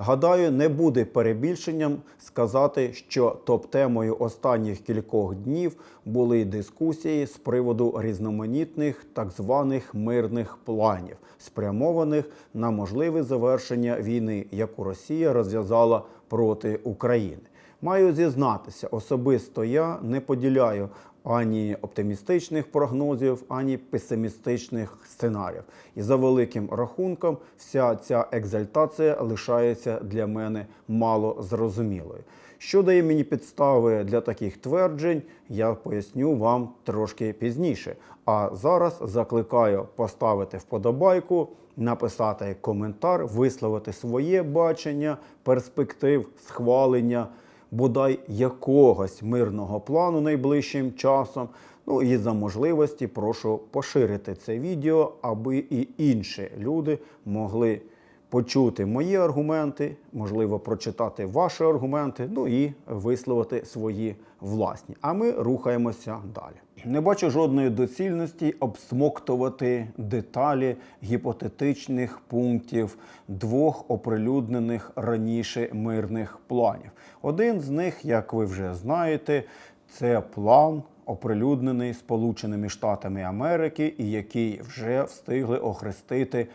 Гадаю, не буде перебільшенням сказати, що топ-темою останніх кількох днів були дискусії з приводу різноманітних так званих мирних планів, спрямованих на можливе завершення війни, яку Росія розв'язала проти України. Маю зізнатися, особисто я не поділяю ані оптимістичних прогнозів, ані песимістичних сценаріїв. І за великим рахунком, вся ця екзальтація лишається для мене мало зрозумілою. Що дає мені підстави для таких тверджень, я поясню вам трошки пізніше. А зараз закликаю поставити вподобайку, написати коментар, висловити своє бачення, перспектив, схвалення бодай якогось мирного плану найближчим часом. Ну і за можливості прошу поширити це відео, аби і інші люди могли почути мої аргументи, можливо, прочитати ваші аргументи, ну і висловити свої власні. А ми рухаємося далі. Не бачу жодної доцільності обсмоктувати деталі гіпотетичних пунктів двох оприлюднених раніше мирних планів. Один з них, як ви вже знаєте, це план, оприлюднений Сполученими Штатами Америки, і який вже встигли охрестити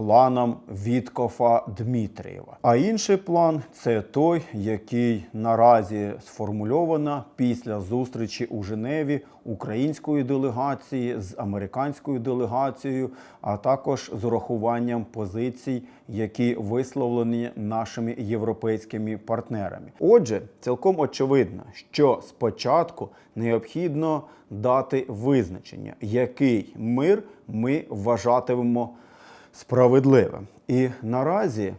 планом Віткофа Дмитрієва. А інший план це той, який наразі сформульовано після зустрічі у Женеві української делегації з американською делегацією, а також з урахуванням позицій, які висловлені нашими європейськими партнерами. Отже, цілком очевидно, що спочатку необхідно дати визначення, який мир ми вважатимемо справедливим. І наразі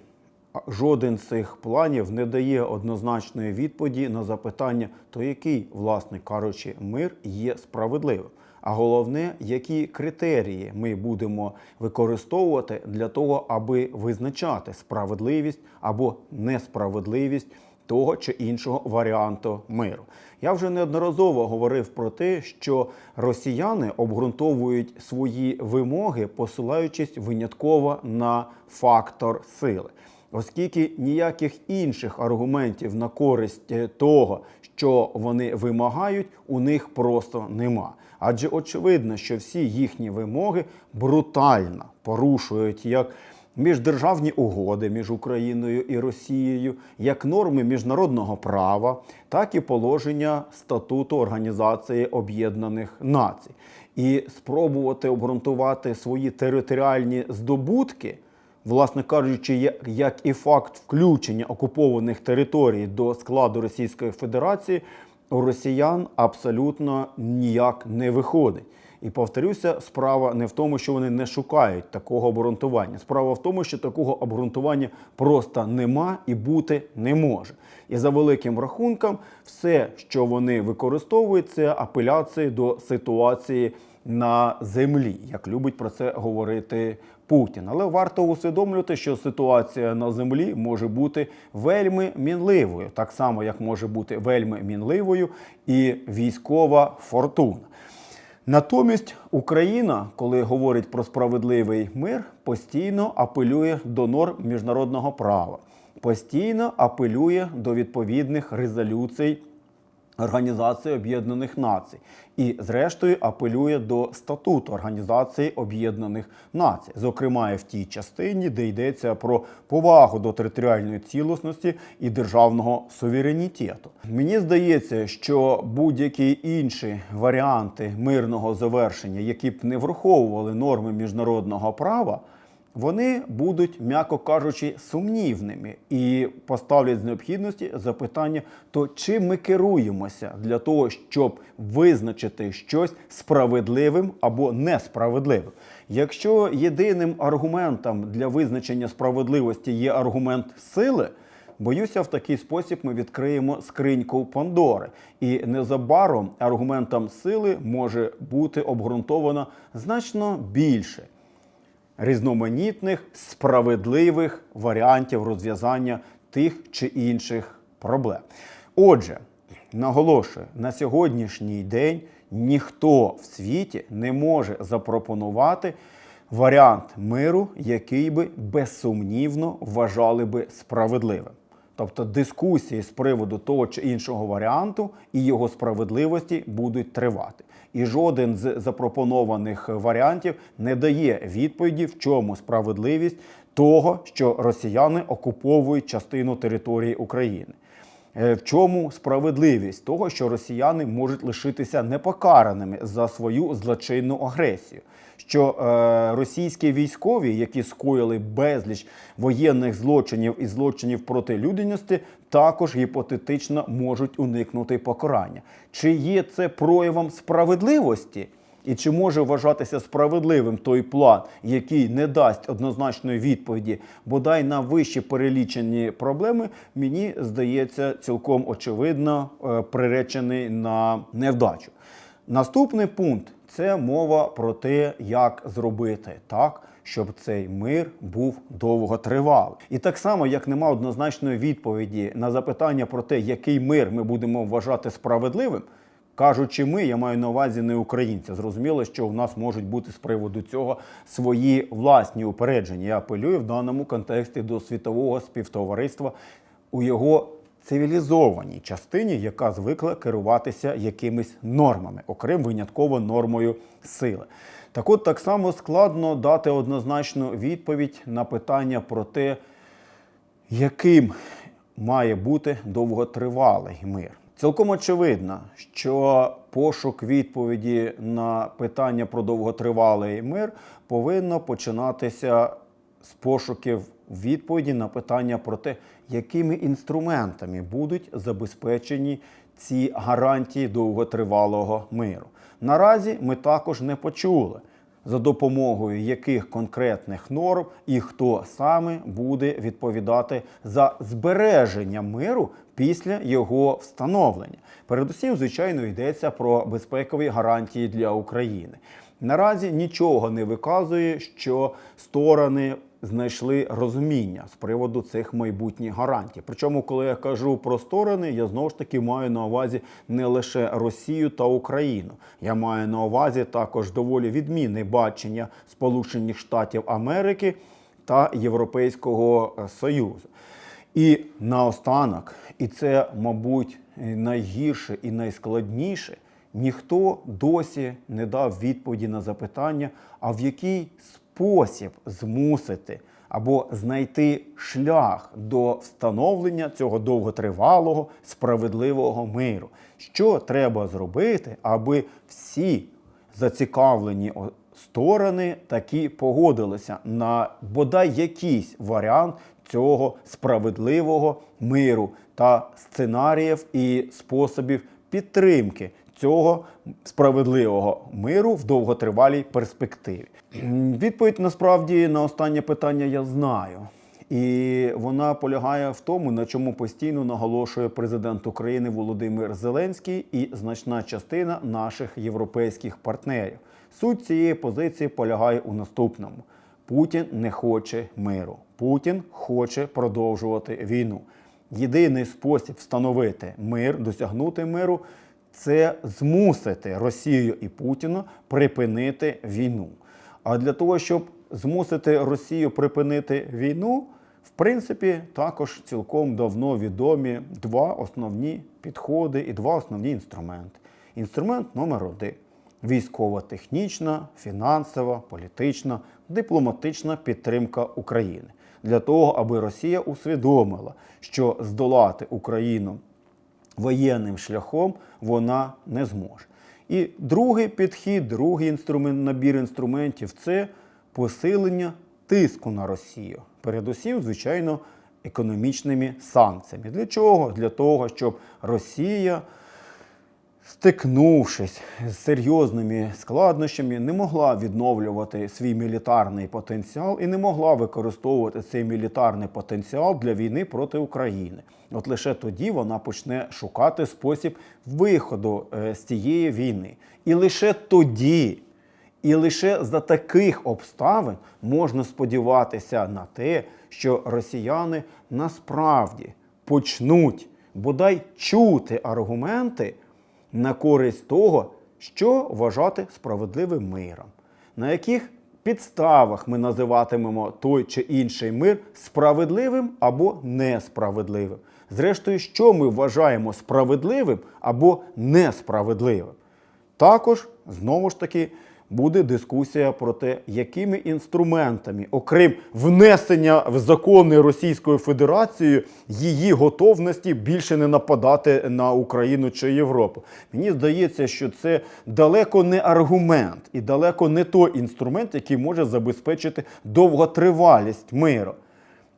жоден з цих планів не дає однозначної відповіді на запитання, то який, власне кажучи, мир є справедливим. А головне, які критерії ми будемо використовувати для того, аби визначати справедливість або несправедливість того чи іншого варіанту миру. Я вже неодноразово говорив про те, що росіяни обґрунтовують свої вимоги, посилаючись винятково на фактор сили. Оскільки ніяких інших аргументів на користь е, того, що вони вимагають, у них просто нема. Адже очевидно, що всі їхні вимоги брутально порушують як міждержавні угоди між Україною і Росією, як норми міжнародного права, так і положення статуту Організації Об'єднаних Націй. І спробувати обґрунтувати свої територіальні здобутки. Власне кажучи, як і факт включення окупованих територій до складу Російської Федерації, у росіян абсолютно ніяк не виходить. І повторюся, справа не в тому, що вони не шукають такого обґрунтування. Справа в тому, що такого обґрунтування просто нема і бути не може. І за великим рахунком, все, що вони використовують, це апеляції до ситуації на землі, як любить про це говорити Путін. Але варто усвідомлювати, що ситуація на землі може бути вельми мінливою, так само як може бути вельми мінливою і військова фортуна. Натомість Україна, коли говорить про справедливий мир, постійно апелює до норм міжнародного права, постійно апелює до відповідних резолюцій Організації Об'єднаних Націй і, зрештою, апелює до статуту Організації Об'єднаних Націй, зокрема в тій частині, де йдеться про повагу до територіальної цілісності і державного суверенітету. Мені здається, що будь-які інші варіанти мирного завершення, які б не враховували норми міжнародного права. Вони будуть, м'яко кажучи, сумнівними і поставлять з необхідності запитання: то чим ми керуємося для того, щоб визначити щось справедливим або несправедливим? Якщо єдиним аргументом для визначення справедливості є аргумент сили. Боюся, в такий спосіб ми відкриємо скриньку Пандори, і незабаром аргументом сили може бути обґрунтовано значно більше різноманітних справедливих варіантів розв'язання тих чи інших проблем. Отже, наголошую, на сьогоднішній день ніхто в світі не може запропонувати варіант миру, який би безсумнівно вважали би справедливим. Тобто дискусії з приводу того чи іншого варіанту і його справедливості будуть тривати. І жоден з запропонованих варіантів не дає відповіді, в чому справедливість того, що росіяни окуповують частину території України. Е, В чому справедливість того, що росіяни можуть лишитися непокараними за свою злочинну агресію? Що е, російські військові, які скоїли безліч воєнних злочинів і злочинів проти людяності, також гіпотетично можуть уникнути покарання. Чи є це проявом справедливості? І чи може вважатися справедливим той план, який не дасть однозначної відповіді, бодай на вищі перелічені проблеми, мені здається цілком очевидно е, приречений на невдачу. Наступний пункт це мова про те, як зробити так, щоб цей мир був довготривалий. І так само, як нема однозначної відповіді на запитання про те, який мир ми будемо вважати справедливим. Кажучи, ми, я маю на увазі не українця. Зрозуміло, що в нас можуть бути з приводу цього свої власні упередження. Я апелюю в даному контексті до світового співтовариства у його цивілізованій частині, яка звикла керуватися якимись нормами, окрім винятково нормою сили. Так от так само складно дати однозначну відповідь на питання про те, яким має бути довготривалий мир. Цілком очевидно, що пошук відповіді на питання про довготривалий мир повинно починатися з пошуків відповіді на питання про те, якими інструментами будуть забезпечені ці гарантії довготривалого миру. Наразі ми також не почули за допомогою яких конкретних норм і хто саме буде відповідати за збереження миру після його встановлення. Передусім, звичайно, йдеться про безпекові гарантії для України. Наразі нічого не виказує, що сторони знайшли розуміння з приводу цих майбутніх гарантій. Причому, коли я кажу про сторони, я знову ж таки маю на увазі не лише Росію та Україну. Я маю на увазі також доволі відмінне бачення Сполучених Штатів Америки та Європейського е, Союзу. І наостанок, і це, мабуть, найгірше і найскладніше, ніхто досі не дав відповіді на запитання, а в який спосіб змусити або знайти шлях до встановлення цього довготривалого справедливого миру. Що треба зробити, аби всі зацікавлені сторони таки погодилися на бодай якийсь варіант цього справедливого миру та сценаріїв і способів підтримки цього справедливого миру в довготривалій перспективі. Відповідь насправді на останнє питання я знаю. І вона полягає в тому, на чому постійно наголошує президент України Володимир Зеленський і значна частина наших європейських партнерів. Суть цієї позиції полягає у наступному: Путін не хоче миру. Путін хоче продовжувати війну. Єдиний спосіб встановити мир, досягнути миру це змусити Росію і Путіна припинити війну. А для того, щоб змусити Росію припинити війну, в принципі, також цілком давно відомі два основні підходи і два основні інструменти. Інструмент номер один військово-технічна, фінансова, політична, дипломатична підтримка України для того, аби Росія усвідомила, що здолати Україну воєнним шляхом вона не зможе. І другий підхід, другий інструмент, набір інструментів це посилення тиску на Росію. Передусім, звичайно, економічними санкціями. Для чого? Для того, щоб Росія, стикнувшись з серйозними складнощами, не могла відновлювати свій мілітарний потенціал і не могла використовувати цей мілітарний потенціал для війни проти України. От лише тоді вона почне шукати спосіб виходу е, з цієї війни. І лише тоді, і лише за таких обставин можна сподіватися на те, що росіяни насправді почнуть бодай чути аргументи на користь того, що вважати справедливим миром, на яких підставах ми називатимемо той чи інший мир справедливим або несправедливим. Зрештою, що ми вважаємо справедливим або несправедливим. Також знову ж таки буде дискусія про те, якими інструментами, окрім внесення в закони Російською Федерацією, її готовності більше не нападати на Україну чи Європу. Мені здається, що це далеко не аргумент і далеко не той інструмент, який може забезпечити довготривалість миру.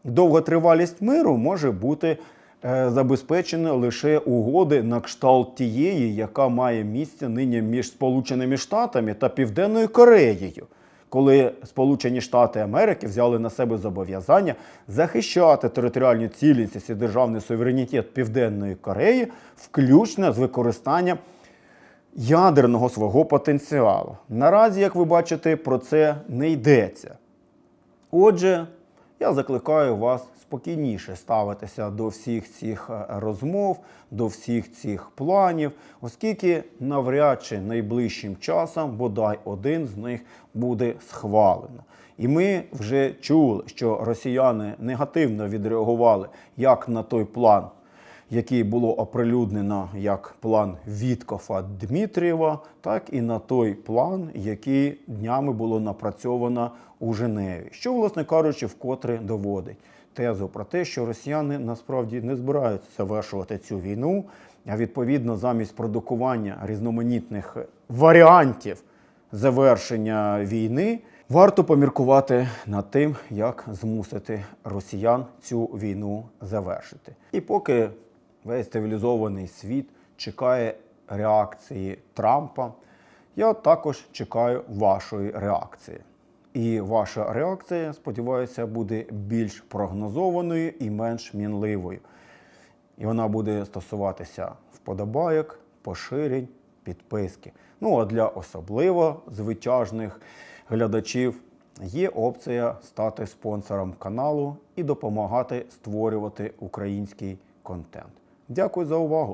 Довготривалість миру може бути е, забезпечена лише угоди на кшталт тієї, яка має місце нині між Сполученими Штатами та Південною Кореєю. Коли Сполучені Штати Америки взяли на себе зобов'язання захищати територіальну цілісність і державний суверенітет Південної Кореї, включно з використанням ядерного свого потенціалу. Наразі, як ви бачите, про це не йдеться. Отже, я закликаю вас спокійніше ставитися до всіх цих е, розмов, до всіх цих планів, оскільки навряд чи найближчим часом бодай один з них буде схвалено. І ми вже чули, що росіяни негативно відреагували як на той план, який було оприлюднено як план Віткофа Дмитрієва, так і на той план, який днями було напрацьовано у Женеві, що, власне кажучи, вкотре доводить тезу про те, що росіяни насправді не збираються завершувати цю війну, а відповідно замість продукування різноманітних варіантів завершення війни. Варто поміркувати над тим, як змусити росіян цю війну завершити. І поки весь цивілізований світ чекає реакції Трампа, я також чекаю вашої реакції. І ваша реакція, сподіваюся, буде більш прогнозованою і менш мінливою. І вона буде стосуватися вподобайок, поширень, підписки. Ну а для особливо звитяжних глядачів є опція стати спонсором каналу і допомагати створювати український контент. Дякую за увагу!